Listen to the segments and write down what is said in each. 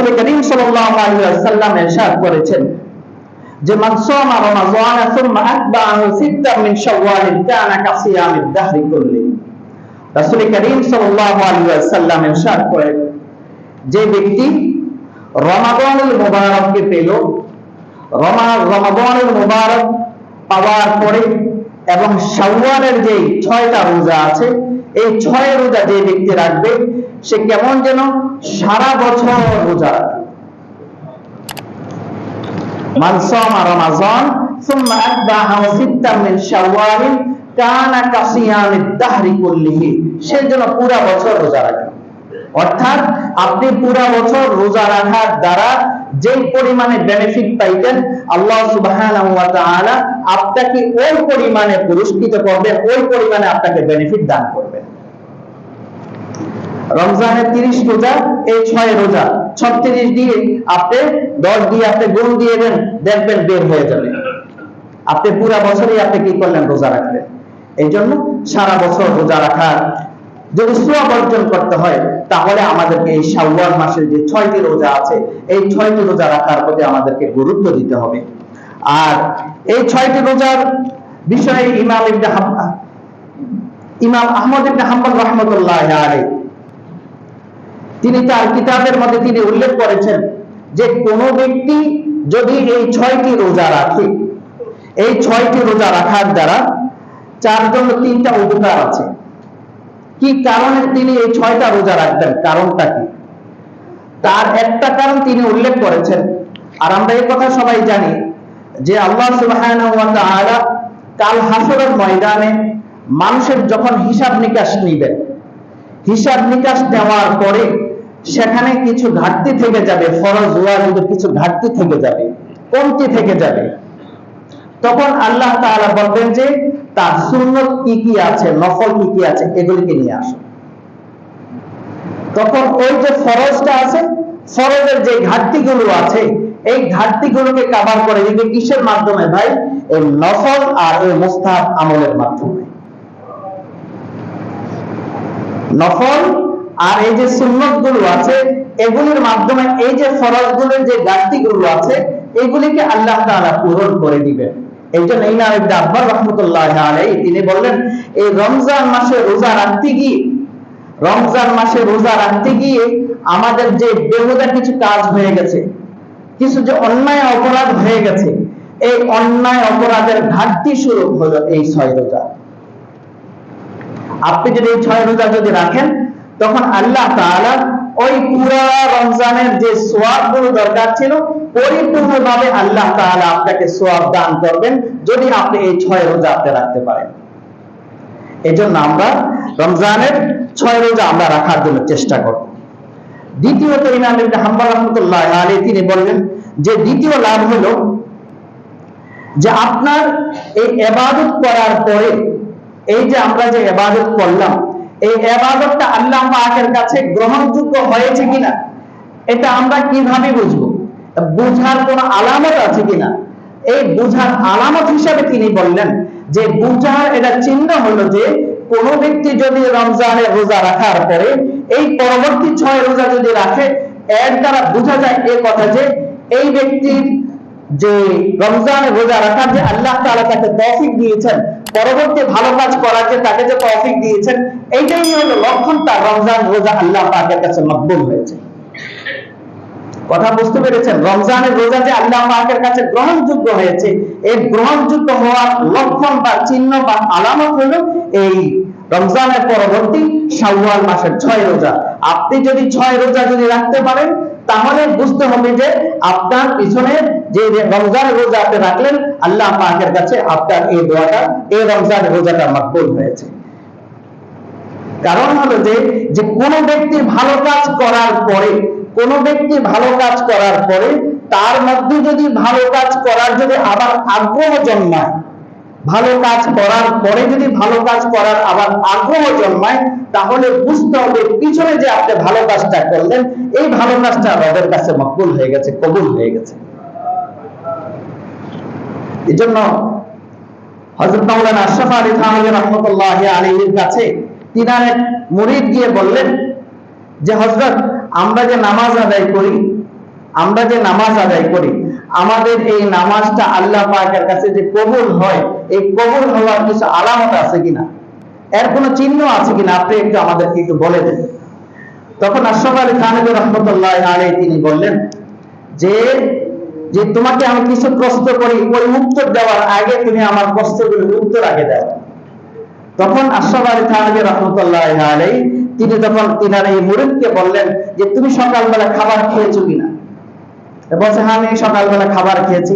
রাসূল করিম সাল্লাল্লাহু আলাইহি ওয়াসাল্লাম করেছেন যে, মান সামা রমাযান সুম্মা আতবা'াহু সিত্তাম মিন কানা কাসিয়ামিদ কুল্লি। রাসূল করিম সাল্লাল্লাহু আলাইহি ওয়াসাল্লাম করেন, যে ব্যক্তি রমাদানুল মুবারককে পেল, রমা, রমাদানুল মুবারক পাওয়ার পরে এবং শাওয়ালের যে ছয়টা রোজা আছে এই ছয় রোজা যে ব্যক্তি রাখবে, সে কেমন যেন সারা বছর রোজা রাখে মান সামা রমাযান সুম্মা আতবা'াহু সিত্তাম মিন শাওয়াল কানা কাসিয়ামিদ দাহরি সে যেন পুরা বছর রোজা অর্থাৎ আপনি পুরা বছর রোজা রাখার দ্বারা যে পরিমাণে বেনিফিট পাইতেন, আল্লাহ তাআলা আপনাকে ওই পরিমাণে পুরস্কৃত করবেন ওই পরিমাণে আপনাকে বেনিফিট দান করবেন রমজানের 30 রোজা, এই ছয় রোজা 36 দিয়ে আপনি 10 দিয়ে আপনি গুণ দিয়ে দেন, দেখবেন বের হয়ে যাবে। আপনি পুরা বছরই আপনি কি করলেন? রোজা রাখলেন। এই জন্য সারা বছর রোজা রাখার যদি সোয়াব অর্জন করতে হয়, তাহলে আমাদেরকে এই শাওয়াল মাসের যে ছয়টি রোজা আছে, এই ছয়টি রোজা রাখার প্রতি আমাদেরকে গুরুত্ব দিতে হবে। আর এই ছয়টি রোজার বিষয়ে ইমাম ইবনে ইমাম আহমদ ইবনে আলাইহি, তিনি তার কিতাবের মধ্যে তিনি উল্লেখ করেছেন যে কোন ব্যক্তি যদি এই ছয়টি রোজা রাখে, এই ছয়টি রোজা রাখার দ্বারা চার জন্য তিনটা উপকার আছে। কি কারণে তিনি এই ছয়টা রোজা রাখবেন? কারণটা কি? তার একটা কারণ তিনি উল্লেখ করেছেন, আর আমরা এই কথা সবাই জানি যে আল্লাহ কাল হাসরের ময়দানে মানুষের যখন হিসাব নিকাশ নিবেন, হিসাব নিকাশ নেওয়ার পরে সেখানে কিছু ঘাটতি থেকে যাবে, ফরজ ওয়াজিবের কিছু ঘাটতি থেকে যাবে, কমতি থেকে যাবে। তখন আল্লাহ তাআলা বলবেন যে, তার সুন্নত কি কি আছে, নফল কি কি আছে, এগুলিকে নিয়ে আসো। তখন ওই যে ফরজটা আছে, ফরজের যে ঘাটতিগুলো আছে, এই ঘাটতিগুলোকে কাভার করে দিবে কিসের মাধ্যমে ভাই? এই নফল আর এই মুস্তাহাব আমলের মাধ্যমে। নফল আর এই যে সুন্নতগুলো আছে, এগুলির মাধ্যমে এই যে ফরজগুলোর যে ঘাটতি গুলো আছে, এগুলিকে আল্লাহ তাআলা পূরণ করে দিবেন। এই জন্য ইমাম ইবনে রাহমাতুল্লাহ আলাইহি, তিনি বললেন, এই রমজান মাসে রোজা রাখতে গিয়ে, রমজান মাসে রোজা রাখতে গিয়ে আমাদের যে বেহুদা কিছু কাজ হয়ে গেছে, কিছু যে অন্যায় অপরাধ হয়ে গেছে, এই অন্যায় অপরাধের ঘাটতি শুরু হলো এই ছয় রোজা। আপনি যদি এই ছয় রোজা যদি রাখেন, তখন আল্লাহ তাআলা ওই পুরা রমজানের যে সোয়াবগুলো দরকার ছিল, পরিপূর্ণভাবে আল্লাহ তাআলা আপনাকে সোয়াব দান করবেন যদি আপনি এই ছয় রোজা আপনি রাখতে পারেন। এই জন্য আমরা রমজানের ছয় রোজা আমরা রাখার জন্য চেষ্টা করব। দ্বিতীয়ত ইমাম ইবনে রাহমাতুল্লাহ আলাইহি, তিনি বললেন যে দ্বিতীয় লাভ হলো যে আপনার এই এবাদত করার পরে, এই যে আমরা যে এবাদত করলাম এই এবাদতটা আল্লাহ পাকের কাছে গ্রহণযোগ্য হয়েছে কিনা, এটা আমরা কীভাবে বুঝব? বুঝার কোন আলামত আছে কিনা? এই বুঝার আলামত হিসাবে তিনি বললেন যে বুঝার এটা চিহ্ন হলো যে কোন ব্যক্তি যদি রমজানের রোজা রাখার পরে, এই পরবর্তী ছয় রোজা যদি রাখে, এর দ্বারা বোঝা যায় এই কথা যে এই ব্যক্তির যে রমজানের রোজা রাখার যে আল্লাহ তাআলা তাকে তৌফিক দিয়েছেন, পরবর্তী ভালো কাজ করার যে তাকে যে তৌফিক দিয়েছেন, এইটাই হলো লক্ষণ তার রমজান রোজা আল্লাহ পাকের কাছে মকবুল হয়েছে। কথা বুঝতে পেরেছেন? রমজানের রোজা যে আল্লাহ পাকের কাছে গ্রহণযোগ্য হয়েছে, এই গ্রহণযোগ্য হওয়ার লক্ষণ বা চিহ্ন বা আলামত হলো এই রমজানের পরবর্তী শাওয়াল মাসের ছয় রোজা। আপনি যদি ছয় রোজা যদি রাখতে পারেন তাহলে বুঝতে হবে যে আপনার পিছনে যে রমজানের রোজা আপনি রাখলেন, আল্লাহ পাকের কাছে আপনার এই দোয়াটা, এই রমজানের রোজাটা মকবুল হয়েছে। কারণ হলো যে যে কোন ব্যক্তি ভালো কাজ করার পরে, কোন ব্যক্তি ভালো কাজ করার পরে, তার মধ্যে যদি ভালো কাজ করার যদি আবার আগ্রহ জন্মায় ভালো কাজ করার পরে যদি ভালো কাজ করার আবার আগ্রহ জন্মায়, তাহলে বুঝতে হবে পিছনে যে আপনি ভালো কাজটা করলেন, এই ভালো কাজটা রবের কাছে মকবুল হয়ে গেছে, কবুল হয়ে গেছে। এই জন্য হজরত মাওলানা আশরাফ আলী রহমতুল্লাহ আলীর কাছে এক মুরিদ গিয়ে বললেন যে হজরত আমরা যে নামাজ আদায় করি, আমরা যে নামাজ আদায় করি আমাদের এই নামাজটা আল্লাহ পাকের কাছে যে কবুল হয়, এই কবুল হওয়ার কিছু আলামত আছে কিনা? এর কোনো চিহ্ন আছে কিনা? আপনি একটু আমাদেরকে একটু বলে দেন। তখন আশরাফ আলী থানবী রহমতুল্লাহ আলাই তিনি বললেন, যে যে তোমাকে আমি কিছু প্রশ্ন করি, ওই উত্তর দেওয়ার আগে তুমি আমার প্রশ্নগুলোর উত্তর আগে দাও। তখন আশরাফ আলী থানবী রহমতুল্লাহ আলাই তিনি তখন তিনার এই মুরিদকে বললেন যে, তুমি সকালবেলা খাবার খেয়েছো কিনা? বলছে হ্যাঁ আমি সকালবেলা খাবার খেয়েছি।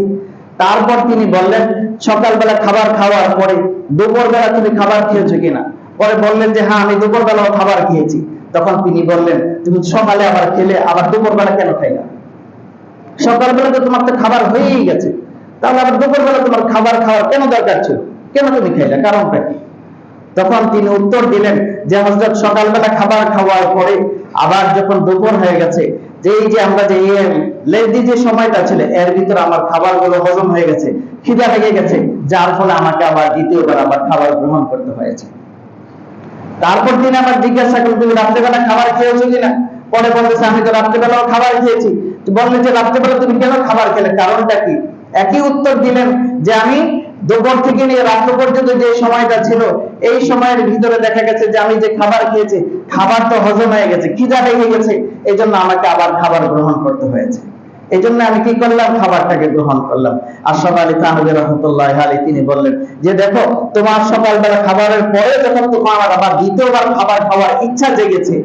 তারপর তিনি বললেন, সকালবেলা খাবার খাওয়ার পরে দুপুরবেলা তুমি খাবার খেয়েছো কিনা? পরে বললেন যে হ্যাঁ আমি দুপুরবেলাও খাবার খেয়েছি। তখন তিনি বললেন, তুমি সকালে আবার খেলে, আবার দুপুরবেলা কেন খাই খাইলা? সকালবেলা তো তোমার তো খাবার হয়েই গেছে। তাহলে আবার দুপুরবেলা তোমার খাবার খাওয়ার কেন দরকার ছিল? কেন তুমি খাইলা? কারণটা কি? তখন তিনি উত্তর দিলেন যে হজরত সকালবেলা খাবার খাওয়ার পরে আবার যখন দুপুর হয়ে গেছে যে এই যে আমরা যে লেদি যে সময়টা ছিল, এর ভিতরে আমার খাবারগুলো হজম হয়ে গেছে, খিদা লেগে গেছে, যার ফলে আমাকে আবার দ্বিতীয়বার আবার খাবার গ্রহণ করতে হয়েছে। তারপর তিনি আবার জিজ্ঞাসা করলেন, তুমি রাত্রেবেলা খাবার খেয়েছো কিনা? পরে বলতেছে, আমি তো রাত্রেবেলাও খাবার খেয়েছি। বললেন যে, রাত্রেবেলা তুমি কেন খাবার খেলে? কারণটা কি? একই উত্তর দিলেন যে, আমি দুপুর থেকে নিয়ে রাত্র পর্যন্ত যে সময়টা ছিল, এই সময়ের ভিতরে দেখা গেছে যে আমি যে খাবার খেয়েছি, খাবার তো হজম হয়ে গেছে। খিদা লেগে গেছে এই জন্য আমাকে আবার খাবার গ্রহণ করতে হয়েছে। এই জন্য আমি কি করলাম? খাবারটাকে গ্রহণ করলাম। আশরাফ আলী থানবী রহমতুল্লাহ আলী তিনি বললেন, যে দেখো, তোমার সকালবেলা খাবারের পরে যখন তোমার আবার দ্বিতীয়বার খাবার খাওয়ার ইচ্ছা জেগেছে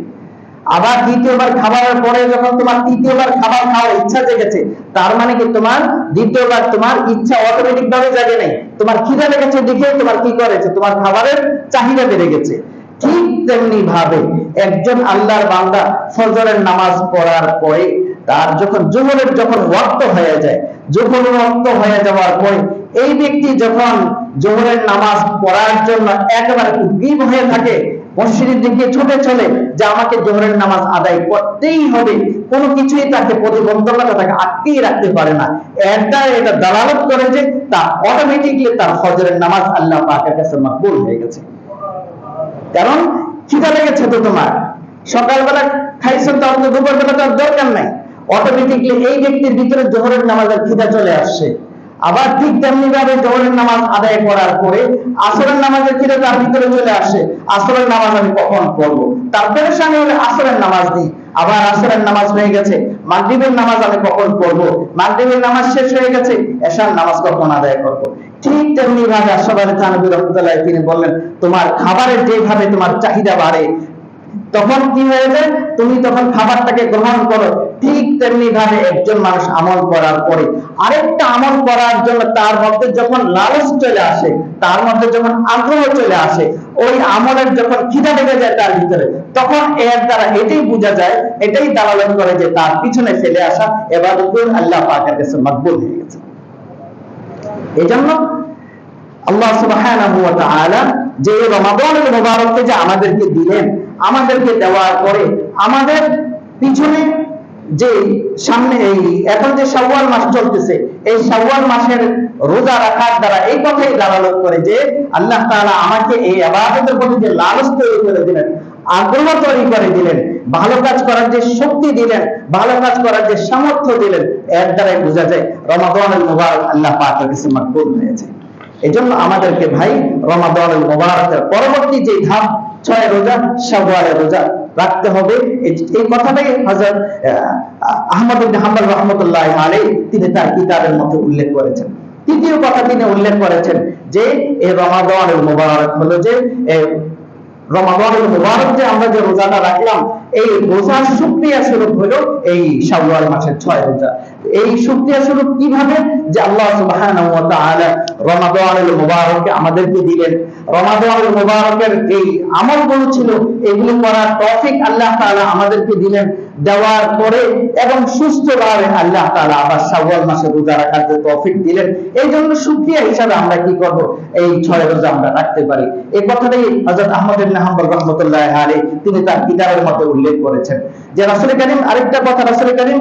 আবার দ্বিতীয়বার খাবারের পরে যখন তোমার তৃতীয়বার খাবার খাওয়ার ইচ্ছা জেগেছে, তার মানে কি তোমার দ্বিতীয়বার তোমার ইচ্ছা অটোমেটিক ভাবে জাগে নাই? তোমার খিদা লেগেছে দেখে তোমার কি করেছে? তোমার খাবারের চাহিদা বেড়ে গেছে। ঠিক তেমনি ভাবে একজন আল্লাহর বান্দা ফজরের নামাজ পড়ার পরে তার যখন জোহরের যখন ওয়াক্ত হয়ে যায় জোহর ওয়াক্ত হয়ে যাওয়ার পরে এই ব্যক্তি যখন জোহরের নামাজ পড়ার জন্য একেবারে উদ্গ্রীব হয়ে থাকে মসজিদের দিকে ছুটে চলে যে আমাকে জোহরের নামাজ আদায় করতেই হবে, কোনো কিছুই তাকে প্রতিবন্ধকতা তাকে আটকেই রাখতে পারে না। দ্বারা এটা দালালত করে যে তা অটোমেটিকলি তার ফজরের নামাজ আল্লাহ পাকের কাছে মাকবুল হয়ে গেছে। কারণ খিদা লেগেছে তো তোমার? সকালবেলা খাইছো তো আপনার দুপুরবেলা তো দরকার নাই। অটোমেটিকলি এই ব্যক্তির ভিতরে জোহরের নামাজের খিদা চলে আসছে। আবার ঠিক তেমনি ভাবে জোহরের নামাজ আদায় করার পরে আসরের নামাজের খিদা তার ভিতরে চলে আসে, আসরের নামাজ আমি কখন পড়ব? তারপরে সামনে হলে আসরের নামাজ দিই আবার আসরের নামাজ হয়ে গেছে, মাগরিবের নামাজ আমি কখন পড়ব? মাগরিবের নামাজ শেষ হয়ে গেছে, এশার নামাজ কখন আদায় করব? ঠিক তেমনি ভাবে থানবী তিনি বললেন, তোমার খাবারের যেভাবে তোমার চাহিদা বাড়ে তখন কি হয়ে যায়? তুমি তখন খাবারটাকে গ্রহণ করো। ঠিক তেমনি ভাবে একজন মানুষ আমল করার পরে আরেকটা আমল করার জন্য তার মধ্যে যখন লালচ চলে আসে, তার মধ্যে যখন আগ্রহ চলে আসে, ওই আমলের যখন খিদা লেগে যায় তার ভিতরে, তখন এর দ্বারা এটাই বোঝা যায়, এটাই দালালত করে যে তার পিছনে ফেলে আসা এবার আল্লাহ পাকের কাছে মকবুল হয়ে গেছে। এই জন্য আল্লাহ সুবহানাহু ওয়া তাআলা যে রমাদানুল মুবারককে যে আমাদেরকে দিলেন, আমাদেরকে দেওয়ার পরে আমাদের পিছনে যে সামনে এই, এখন যে শাওয়াল মাস চলতেছে, এই শাওয়াল মাসের রোজা রাখার দ্বারা এই কথাই দালালত করে যে আল্লাহ তাআলা আমাকে এই ইবাদতের প্রতি যে লালস তৈরি করে দিলেন, আগ্রহ তৈরি করে দিলেন, ভালো কাজ করার যে শক্তি দিলেন, ভালো কাজ করার যে সামর্থ্য দিলেন, এর দ্বারাই বোঝা যায় রমাদানুল মুবারক আল্লাহ পাকের কাছে মকবুল হয়েছে। এজন্য আমাদেরকে ভাই রমাদানুল মুবারকের পরবর্তী যে ধাপ ছয় রোজা শাওয়ালের রোজা রাখতে হবে। এই- কথাটাই হযরত আহমদ হাম্বল রাহমাতুল্লাহ আলাইহি তিনি তার কিতাবের মধ্যে উল্লেখ করেছেন। তৃতীয় কথা তিনি উল্লেখ করেছেন যে এই রমাদানুল মুবারক হলো যে এ, রমাদানুল মুবারক যে আমরা যে রোজাটা রাখলাম এই রোজার শুকরিয়া স্বরূপ হলো এই শাওয়াল মাসের ছয় রোজা। এই শক্তি আসলে কীভাবে? যে আল্লাহ সুবহানাহু ওয়া তাআলা রমাদানুল মুবারককে আমাদেরকে দিলেন। রমাদানুল মুবারকের এই আমলগুলো ছিল, এগুলো করার তৌফিক আল্লাহ তাআলা আমাদেরকে দিলেন। দেওয়ার পরে এবং সুস্থভাবে আল্লাহ তাআলা আবার শাওয়াল মাসে রোজা রাখার যে তৌফিক দিলেন, এই জন্য শুকরিয়া হিসাবে আমরা কি করব? এই ছয় রোজা আমরা রাখতে পারি। এই কথাটাই হযরত আহমদ ইবনে হাম্বল রাহমাতুল্লাহ আলাইহি তিনি তার কিতাবের মধ্যে উল্লেখ করেছেন যে রাসূল করিম, আরেকটা কথা, রাসূল করিম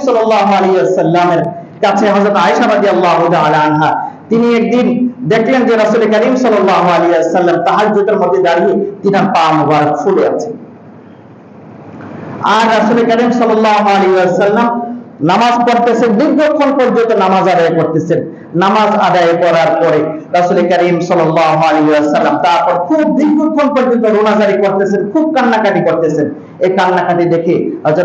আলাইহি ওয়াসাল্লামের কাছে হযরত আয়েশা রাদিয়াল্লাহু তাআলা আনহা, তিনি একদিন দেখলেন যে রাসূল করিম সাল্লাল্লাহু আলাইহি ওয়াসাল্লাম তাহাজ্জুদের মধ্যে দাঁড়িয়ে তিনার পা মুবারক ফুলে আছে। আর রাসূল করিম নামাজ পড়তেছেন, দীর্ঘক্ষণ পর্যন্ত নামাজ আদায় করতেছেন। নামাজ আদায় করার পরে রাসূল করিম ওয়াসাল্লাম তারপর খুব দীর্ঘক্ষণ পর্যন্ত রোনাজারি করতেছেন, খুব কান্নাকাটি করতেছেন। এই কান্নাকাটি দেখে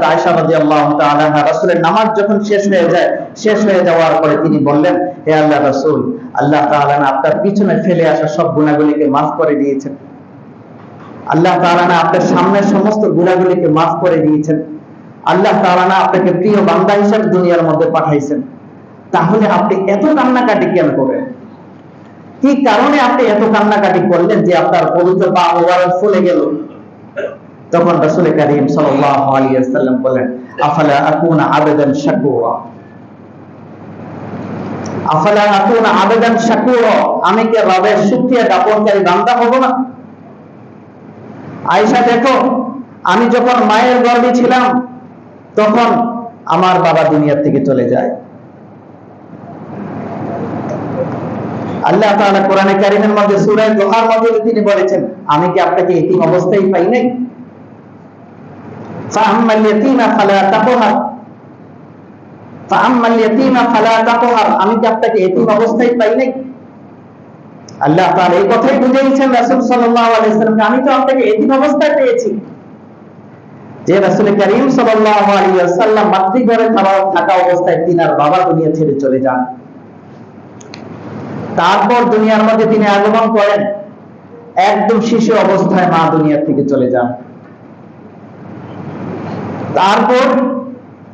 আয়েশা রাদিয়াল্লাহু তাআলা আনহা রাসূলের নামাজ যখন শেষ হয়ে যায়, শেষ হয়ে যাওয়ার পরে তিনি বললেন, হে আল্লাহ রাসূল, আল্লাহ তাআলা না আপনার পিছনে ফেলে আসা সব গুনাহগুলিকে মাফ করে দিয়েছেন। আল্লাহ তাআলা না আপনার সামনের সমস্ত গুনাহগুলিকে maaf করে দিয়েছেন। আল্লাহ তাআলা না আপনাকে প্রিয় বান্দা হিসেবে দুনিয়ার মধ্যে পাঠাইছেন। তাহলে আপনি এত কান্নাকাটি কেন করেন? কি কারণে আপনি এত কান্নাকাটি করলেন যে আপনার পবিত্র পা মোবারক ফুলে গেল? তখন রাসূল করিম সাল্লাল্লাহু আলাইহি বলেন, আফালা আকুনা আবেদান শাকুরা? আফালা আকুনা আবেদান শাকুরা? আমি কি রবের শুকরিয়া জ্ঞাপনকারী বান্দা হব না? আয়সা, দেখো, আমি যখন মায়ের গর্বে ছিলাম, তখন আমার বাবা দুনিয়ার থেকে চলে যায়। আল্লাহ তাআলা কোরআনে কারিমের মধ্যে সূরা দোহার মধ্যে তিনি বলেছেন, আমি কি আপনাকে ইতিম অবস্থায় পাই নাই? ফাআম্মাল ইয়াতীমা ফালা তাকহার। ফাআম্মাল ইয়াতীমা ফালা তাকহার। আমি কি আপনাকে ইতিম অবস্থায় পাই নাই? আল্লাহ তাআলা এই কথাই বুঝিয়েছেন রাসূল সাল্লাল্লাহু আলাইহি ওয়াসাল্লাম আমি তো আপনাকে এতিম অবস্থায় পেয়েছি। যে রাসূল করিম সাল্লাল্লাহু আলাইহি ওয়াসাল্লাম মাতৃঘরে থাকা অবস্থায় তিনার বাবা দুনিয়া ছেড়ে চলে যান। তারপর দুনিয়ার মধ্যে তিনি আগমন করেন। একদম শিশু অবস্থায় মা দুনিয়া থেকে চলে যান। তারপর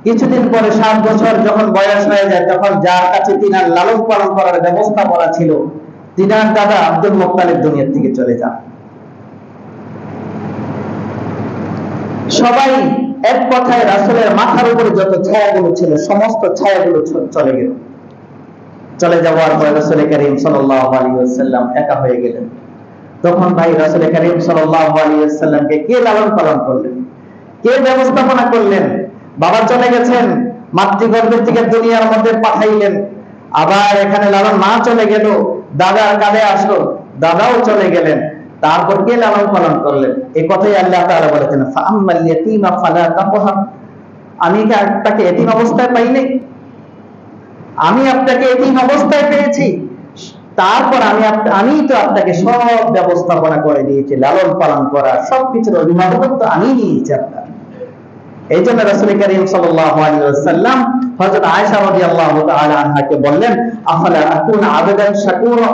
কিছুদিন পরে সাত বছর যখন বয়স হয়ে যায়, তখন যার কাছে তিনার লালন পালন করার ব্যবস্থা করা ছিল তিনার দাদা আব্দুল মোত্তালিব দুনিয়ার থেকে চলে যান। সবাই এক কথায় রাসূলের মাথার উপরে যত ছায়াগুলো ছিল, সমস্ত ছায়াগুলো চলে গেল। চলে যাওয়ার পরে রাসূল করিম ওয়াসাল্লাম একা হয়ে গেলেন। তখন ভাই রাসূল করিম ওয়াসাল্লামকে কে লালন পালন করলেন? কে ব্যবস্থাপনা করলেন? বাবা চলে গেছেন, মাতৃগর্ভের থেকে দুনিয়ার মধ্যে পাঠাইলেন। আবার এখানে লালন মা চলে গেল। দাদার কাঁধে আসলো। দাদাও চলে গেলেন। তারপর কে লালন পালন করলেন? এই কথাই আল্লাহ তাআলা বলেছেন আমি তাকে এতিম অবস্থায় পাইনি আমি আপনাকে এতিম অবস্থায় পেয়েছি। তারপর আমি আমি তো আপনাকে সব ব্যবস্থাপনা করে দিয়েছি, লালন পালন করা, সবকিছুর অভিভাবকত্ব আমি নিয়েছি আপনার। এই জন্য রাসূল করিম ওয়াসাল্লাম হযরত আয়েশা রাদিয়াল্লাহু তাআলা আনহাকে বললেন আকুনা আবেদান শাকুরা?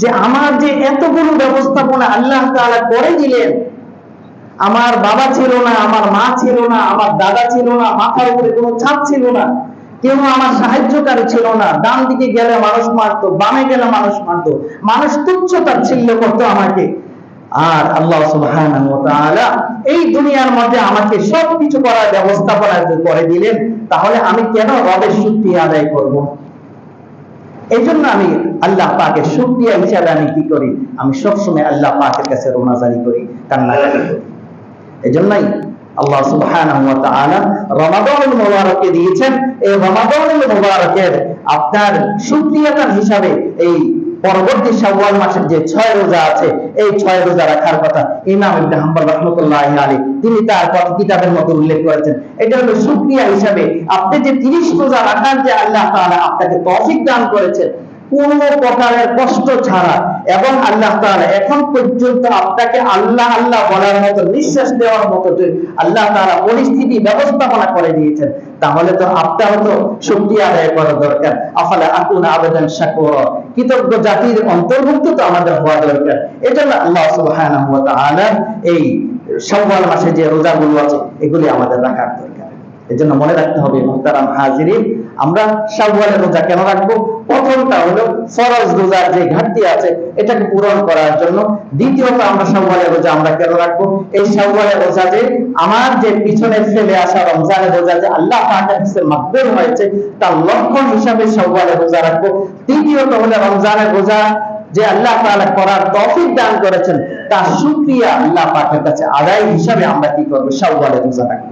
যে আমার যে এতগুলো ব্যবস্থাপনা আল্লাহ করে দিলেন, আমার বাবা ছিল না, আমার মা ছিল না, আমার দাদা ছিল না, মাথার উপরে কোনো ছাদ ছিল না, কেউ আমার সাহায্যকারী ছিল না, ডান দিকে গেলে মানুষ মারতো, বামে গেলে মানুষ মারতো, মানুষ তুচ্ছ তাচ্ছিল্য করতো আমাকে। আর আল্লাহ তাআলা এই দুনিয়ার মধ্যে আমাকে সবকিছু করার ব্যবস্থাপনা করে দিলেন, তাহলে আমি কেন রবের শুকরিয়া আদায় করব? এই জন্য আমি আল্লাহ পাকের শুকরিয়া হিসাবে আমি কি করি? আমি সবসময় আল্লাহ পাকের কাছে রোনাজারি করি কান্নাকাটি করি। এজন্যই আল্লাহ সুবহানাহু ওয়া তাআলা রমাদানুল মুবারকে দিয়েছেন। এই রমাদানুল মুবারকের আপনার শুকরিয়াতার হিসাবে এই পরবর্তী শাওয়াল মাসের যে ছয় রোজা আছে, এই ছয় রোজা রাখার কথা ইমাম হাম্বল আলী আলাইহি, তিনি তার কথা কিতাবের মতো উল্লেখ করেছেন। এটা হলো শুকরিয়া হিসাবে আপনি যে 30 রোজা রাখার যে আল্লাহ তাআলা আপনাকে তৌফিক দান করেছেন কোন প্রকারের কষ্ট ছাড়া। এবং আল্লাহ তাআলা এখন পর্যন্ত আপনাকে আল্লাহ আল্লাহ বলার মতো, নিঃশ্বাস দেওয়ার মতো যে আল্লাহ তাআলা পরিস্থিতি ব্যবস্থাপনা করে দিয়েছেন, তাহলে তো আপনারও তো শুকরিয়া আদায় করা দরকার। আফালা আকুন আবেদন শাকুরা। কৃতজ্ঞ জাতির অন্তর্ভুক্ত তো আমাদের হওয়া দরকার। এজন্য আল্লাহ সুবহানাহু ওয়া তাআলা এই শাওয়াল মাসে যে রোজাগুলো আছে, এগুলি আমাদের রাখার দরকার। এজন্য মনে রাখতে হবে, মুহতারাম হাজিরিন। আমরা শাওয়ালের রোজা কেন রাখব? প্রথমটা হলো ফরজ রোজার যে ঘাটতি আছে, এটাকে পূরণ করার জন্য। দ্বিতীয়ত আমরা শাওয়ালের রোজা আমরা কেন রাখব? এই শাওয়ালের রোজা যে আমার যে পিছনে ফেলে আসা রমজানের রোজা যে আল্লাহ কাছে মাকবুল হয়েছে, তার লক্ষণ হিসাবে শাওয়ালের রোজা রাখব। তৃতীয়ত হলো রমজানের রোজা যে আল্লাহ তাআলা করার তৌফিক দান করেছেন, তার শুকরিয়া আল্লাহ পাকের কাছে আদায় হিসাবে আমরা কি করব? শাওয়ালের রোজা রাখব।